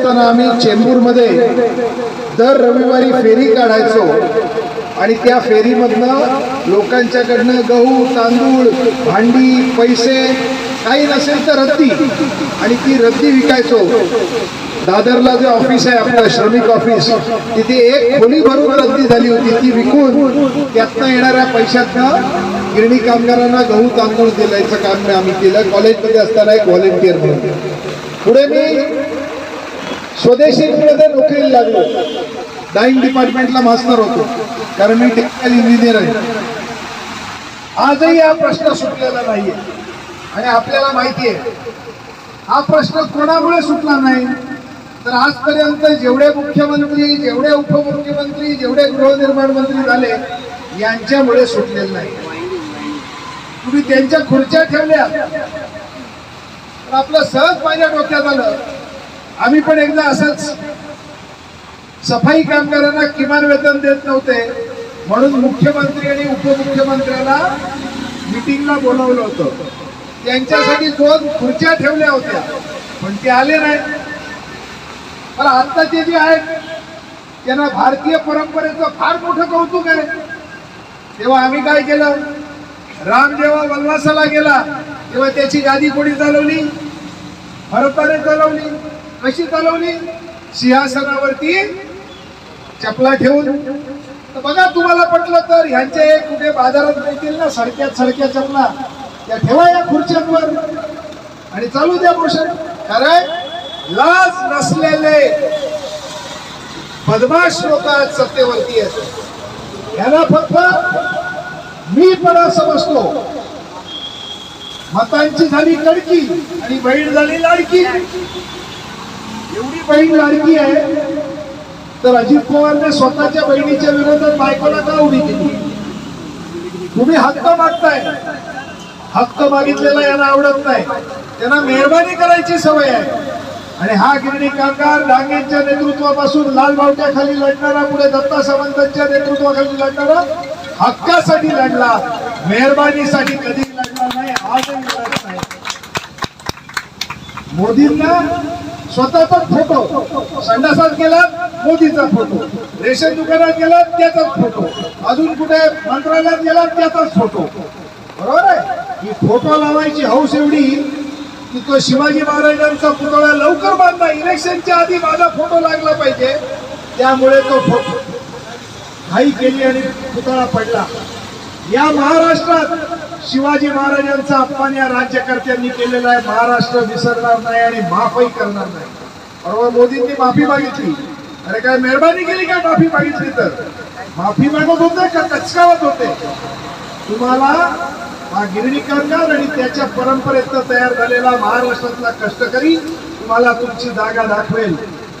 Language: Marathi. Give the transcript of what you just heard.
असताना आम्ही चेंबूरमध्ये दर रविवारी फेरी काढायचो. आणि त्या फेरीमधनं लोकांच्याकडनं गहू तांदूळ भांडी पैसे काही नसेल तर रद्दी. आणि ती रद्दी विकायचो. दादरला जे ऑफिस आहे आपलं श्रमिक ऑफिस तिथे एक खोली भरून रद्दी झाली होती. ती विकून त्यातनं येणाऱ्या पैशातनं गिरणी कामगारांना गहू तांदूळ दिलायचं काम आम्ही केलं. कॉलेजमध्ये असताना एक व्हॉलेंटियर म्हणून. पुढे मी स्वदेशीमध्ये नोकरीला लागलो. डाईंग डिपार्टमेंटला मास्टर होतो. कारण मी टेक्निकल इंजिनियर आहे. आजही हा प्रश्न सुटलेला नाहीये. आणि आपल्याला माहिती आहे हा प्रश्न कोणामुळे सुटला नाही? तर आजपर्यंत जेवढे मुख्यमंत्री जेवढे उपमुख्यमंत्री जेवढे गृहनिर्माण मंत्री झाले यांच्यामुळे सुटलेलं नाही. तुम्ही त्यांच्या खुर्च्या ठेवल्या. तर आपलं सहज माझ्या डोक्यात आलं. आम्ही पण एकदा असंच सफाई कामगारांना किमान वेतन देत नव्हते. म्हणून मुख्यमंत्री आणि उपमुख्यमंत्र्याला मिटिंगला बोलवलं होतं. त्यांच्यासाठी दोन खुर्च्या ठेवल्या होत्या. पण ते आले नाही पण आत्ताचे ते जे आहेत त्यांना भारतीय परंपरेचं फार मोठं कौतुक आहे. तेव्हा आम्ही काय केलं? राम जेव्हा वनवासाला गेला. तेव्हा त्याची गादी कोणी चालवली? भरताने चालवली. कशी चालवली? सिंहासनावरती चपला ठेवून. तर बघा तुम्हाला पटलं तर ह्यांचे कुठे बाजारात मिळतील ना सडक्या सडक्या चपला. त्या ठेवा या खुर्च्यांवर. आणि चालू द्या मोशन. कारण लाज नसलेले बदमाश लोक आज सत्तेवरती आहेत. ह्याला फक्त मी पण समजतो मतांची झाली कडकी आणि बहीण झाली लाडकी. एवढी बहीण लाडकी आहे तर अजित पवारने स्वतःच्या बहिणीच्या विरोधात बायकोला का उभी केली? तुम्ही हक्क मागताय. हक्क मागितलेला यांना आवडत नाही. त्यांना मेहरबानी करायची सवय आहे. आणि हा गिरणी कामगार डांगेंच्या नेतृत्वापासून लाल बावट्या खाली लढणारा पुढे दत्ता सावंतांच्या नेतृत्वाखाली लढणारा हक्कासाठी लढला. मेहरबानीसाठी कधी लढला नाही. आजही लढत नाही मोदींना स्वतःचा फोटो संडासात गेला मोदीचा फोटो. रेशन दुकानात गेला त्याचाच फोटो. अजून कुठे मंत्रालयात गेला त्याचाच फोटो. बरोबर आहे? ही फोटो लावायची हौस एवढी की तो शिवाजी महाराजांचा पुतळा लवकर बांधला. इलेक्शनच्या आधी माझा फोटो लागला पाहिजे. त्यामुळे तो फोटो. घाई केली आणि पुतळा पडला. या महाराष्ट्रात शिवाजी महाराजांचा अपमान या राज्यकर्त्यांनी केलेला आहे. महाराष्ट्र विसरणार नाही आणि माफही करणार नाही. बरोबर मोदींनी माफी मागितली. अरे काय मेहरबानी केली काय माफी मागितली तर? माफी मागत होते का कचकावत होते? तुम्हाला हा गिरणी कामगार आणि त्याच्या परंपरेत तयार झालेला महाराष्ट्रातला कष्टकरी तुम्हाला तुमची जागा दाखवेल.